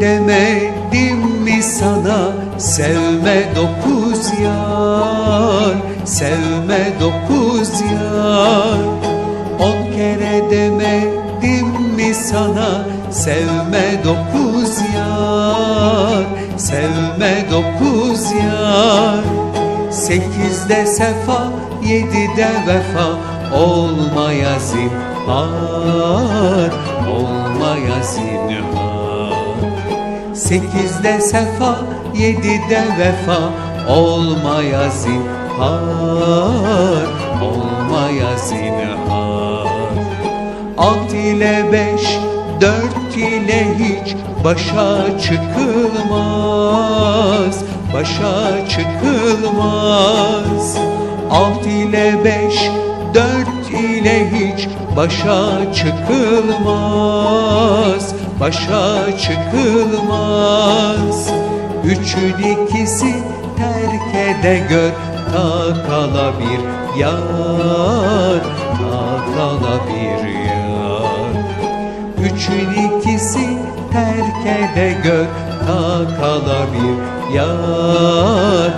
demedim mi sana? Sevme dokuz yar, sevme dokuz yar. On kere demedim mi sana? Sevme dokuz yar, sevme dokuz yar. Sekizde sefa, yedide vefa Olmaya zinhar, olmaya zinhar. Sekizde sefa, yedide vefa. Olmaya zinhar, olmaya zinhar. Alt ile beş, dört ile hiç Başa çıkılmaz, başa çıkılmaz. Alt ile beş, dört ile hiç Başa çıkılmaz, başa çıkılmaz. Üçün ikisi terk ede gör. Ta kala bir yar, ta kala bir yar. Üçün ikisi terk ede gör. Ta kala bir yar,